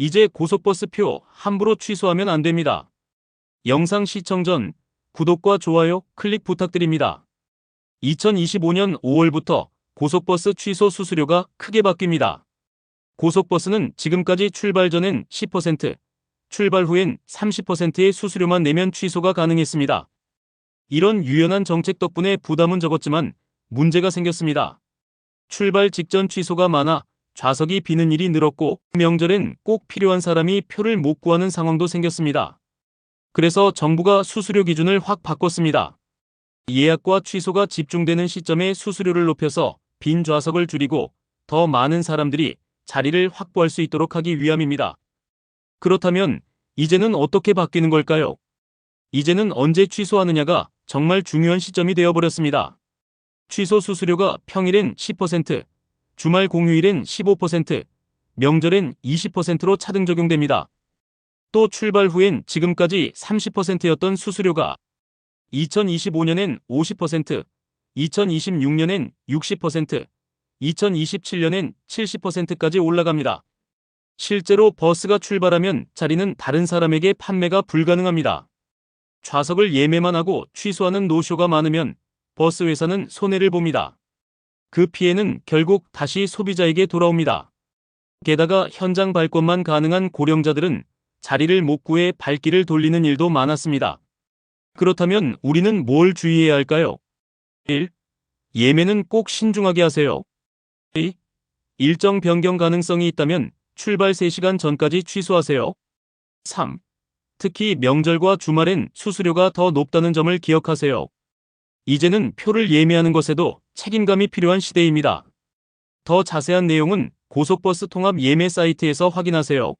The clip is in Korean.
이제 고속버스 표 함부로 취소하면 안 됩니다. 영상 시청 전 구독과 좋아요 클릭 부탁드립니다. 2025년 5월부터 고속버스 취소 수수료가 크게 바뀝니다. 고속버스는 지금까지 출발 전엔 10%, 출발 후엔 30%의 수수료만 내면 취소가 가능했습니다. 이런 유연한 정책 덕분에 부담은 적었지만 문제가 생겼습니다. 출발 직전 취소가 많아 좌석이 비는 일이 늘었고 명절엔 꼭 필요한 사람이 표를 못 구하는 상황도 생겼습니다. 그래서 정부가 수수료 기준을 확 바꿨습니다. 예약과 취소가 집중되는 시점에 수수료를 높여서 빈 좌석을 줄이고 더 많은 사람들이 자리를 확보할 수 있도록 하기 위함입니다. 그렇다면 이제는 어떻게 바뀌는 걸까요? 이제는 언제 취소하느냐가 정말 중요한 시점이 되어버렸습니다. 취소 수수료가 평일엔 10%, 주말 공휴일엔 15%, 명절엔 20%로 차등 적용됩니다. 또 출발 후엔 지금까지 30%였던 수수료가 2025년엔 50%, 2026년엔 60%, 2027년엔 70%까지 올라갑니다. 실제로 버스가 출발하면 자리는 다른 사람에게 판매가 불가능합니다. 좌석을 예매만 하고 취소하는 노쇼가 많으면 버스 회사는 손해를 봅니다. 그 피해는 결국 다시 소비자에게 돌아옵니다. 게다가 현장 발권만 가능한 고령자들은 자리를 못 구해 발길을 돌리는 일도 많았습니다. 그렇다면 우리는 뭘 주의해야 할까요? 1. 예매는 꼭 신중하게 하세요. 2. 일정 변경 가능성이 있다면 출발 3시간 전까지 취소하세요. 3. 특히 명절과 주말엔 수수료가 더 높다는 점을 기억하세요. 이제는 표를 예매하는 것에도 책임감이 필요한 시대입니다. 더 자세한 내용은 고속버스 통합 예매 사이트에서 확인하세요.